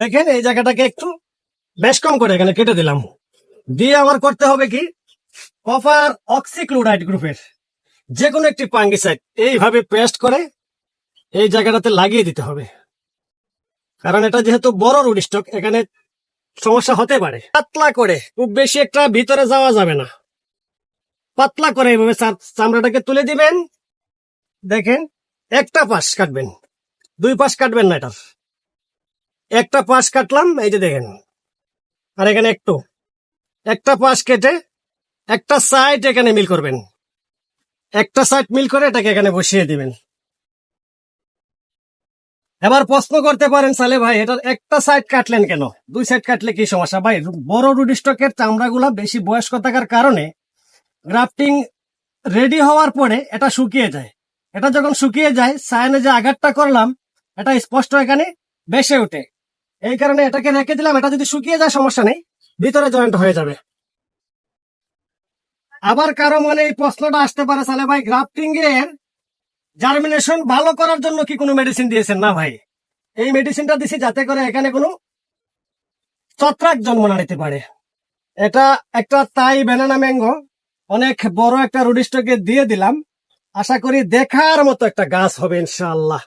দেখেন, এই জায়গাটাকে একটু বেশ কম করে এখানে কেটে দিলাম। দিয়ে আমার করতে হবে কি? কপার অক্সিক্লোরাইড গ্রুপের যে কোনো একটি পাঙ্গিসাইড এইভাবে পেস্ট করে এই জায়গাটাতে লাগিয়ে দিতে হবে। কারণ এটা যেহেতু বড় রুড স্টক এখানে সমস্যা হতে পারে। পাতলা করে, খুব বেশি একটা ভিতরে যাওয়া যাবে না। পাতলা করে এইভাবে চামড়াটাকে তুলে দিবেন। দেখেন, একটা পাশ কাটবেন। দুই পাশ কাটবেন না এটার। একটা পাশ কাটলাম, এই যে দেখেন। আর এখানে একটু। একটা পাশ কেটে একটা সাইড এখানে মিল করবেন। একটা সাইড মিল করে এটাকে এখানে বসিয়ে দিবেন। এবার প্রশ্ন করতে পারেন, সালে ভাই, এটার একটা সাইড কাটলেন কেন? দুই সাইড কাটলে কি সমস্যা? ভাই, বড় রুড স্টকের চামড়াগুলা বেশি বয়স্ক থাকার কারণে গ্রাফটিং রেডি হওয়ার পরে এটা শুকিয়ে যায়। এটা যখন শুকিয়ে যায় সায়নে যে আঘাতটা করলাম, এটা স্পষ্ট এখানে বেসে ওঠে। এই কারণে এটাকে রেখে দিলাম। এটা যদি শুকিয়ে যায়, সমস্যা নেই। ভিতরে জয়েন্ট হয়ে যাবে। আবার কারও মনে এই প্রশ্নটা আসতে পারে, সালে ভাই গ্রাফটিং এর জার্মিনেশন ভালো করার জন্য কি কোনো মেডিসিন দিয়েছেন? না ভাই। এই মেডিসিনটা দিছি যাতে করে এখানে কোনো ছত্রাক জন্ম না নিতে পারে। এটা একটা তাই ব্যানানা ম্যাঙ্গো অনেক বড় একটা রুডিস্টকে দিয়ে দিলাম। আশা করি দেখার মতো একটা গাছ হবে, ইনশাআল্লাহ।